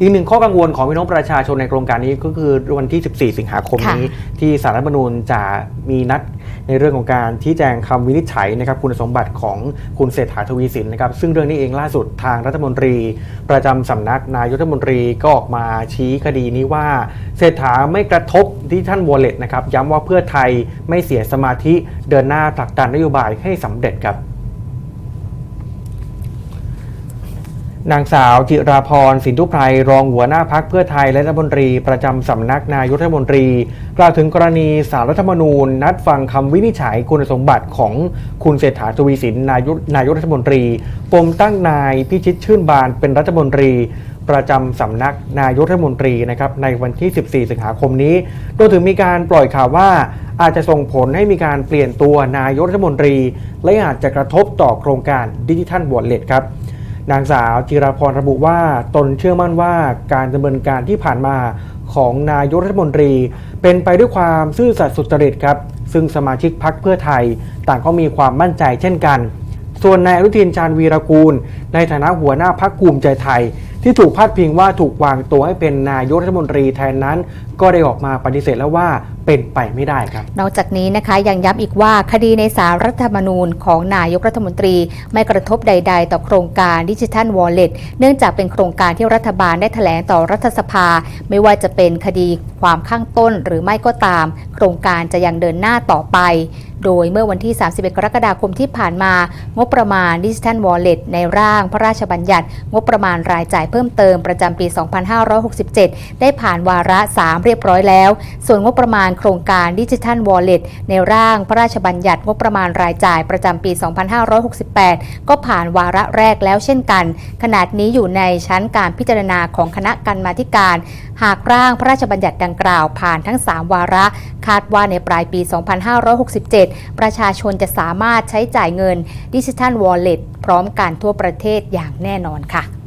อีกหนึ่งข้อกังวลของพี่น้องประชาชนในโครงการนี้ก็คือวันที่ 14 สิงหาคมนี้ ที่สารรัฐธรรมนูญจะมีนัดในเรื่องของการชี้แจงคำวินิจฉัยนะครับคุณสมบัติของคุณเศรษฐาทวีสินนะครับซึ่งเรื่องนี้เองล่าสุดทางรัฐมนตรี ประจำสำนักนายกรัฐมนตรีก็ออกมาชี้คดีนี้ว่าเศรษฐาไม่กระทบที่ท่านวอลเล็ตนะครับย้ำว่าเพื่อไทยไม่เสียสมาธิเดินหน้าผลักดันนโยบายให้สำเร็จครับ นางสาวจิราพรสินทุไพรรองหัวหน้าพักเพื่อไทยและรัฐมนตรีประจำสำนักนายกรัฐมนตรี กล่าวถึงกรณีสารรัฐธรรมนูญ นัดฟังคำวินิจฉัยคุณสมบัติของคุณเศรษฐาทวีสินนายกนายกรัฐมนตรีปมตั้งนายพิชิตชื่นบานเป็นรัฐมนตรี ประจำสำนักนายกรัฐมนตรีนะครับในวันที่ 14 สิงหาคมนี้โดยถึงมีการปล่อยข่าวว่าอาจจะส่งผลให้มีการเปลี่ยนตัวนายกรัฐมนตรี และอาจจะกระทบต่อโครงการดิจิทัลวอลเล็ตครับ นางสาวจิราพรระบุว่าตนเชื่อมั่นว่าการดำเนินการที่ผ่านมาของนายกรัฐมนตรี เป็นไปด้วยความซื่อสัตย์สุจริตครับ ซึ่งสมาชิกพักเพื่อไทย ต่างก็มีความมั่นใจเช่นกัน ส่วนนายอนุทินชาญวีรกูล ในฐานะหัวหน้าพักภูมิใจไทย ที่ถูกพาดพิงว่าถูกวางตัวให้เป็นนายกรัฐมนตรีแทนนั้น ก็ได้ออกมาปฏิเสธแล้วว่า เป็นไปไม่ได้ครับ นอกจากนี้นะคะยังย้ำอีกว่าคดีในสารรัฐธรรมนูญของนายกรัฐมนตรีไม่กระทบใด ๆ ต่อโครงการดิจิทัลวอลเล็ตเนื่องจากเป็นโครงการที่รัฐบาลได้แถลงต่อรัฐสภา ไม่ว่าจะเป็นคดีความข้างต้นหรือไม่ก็ตาม โครงการจะยังเดินหน้าต่อไป โดยเมื่อวันที่ 31 กรกฎาคมที่ผ่านมา งบประมาณดิจิทัลวอลเล็ตในร่างพระราชบัญญัติ งบประมาณรายจ่ายเพิ่มเติมประจำปี 2567 ได้ผ่านวาระ 3 เรียบร้อยแล้ว ส่วนงบประมาณโครงการดิจิทัลวอลเล็ตในร่างพระราชบัญญัติงบประมาณรายจ่ายประจำปี 2568 ก็ผ่านวาระแรกแล้วเช่นกัน ขนาดนี้อยู่ในชั้นการพิจารณาของคณะกรรมาธิการ หากร่างพระราชบัญญัติดังกล่าวผ่านทั้ง 3 วาระ คาดว่าในปลายปี 2567 ประชาชนจะสามารถใช้จ่ายเงินดิจิทัลวอลเล็ตพร้อมกันทั่วประเทศอย่างแน่นอนค่ะ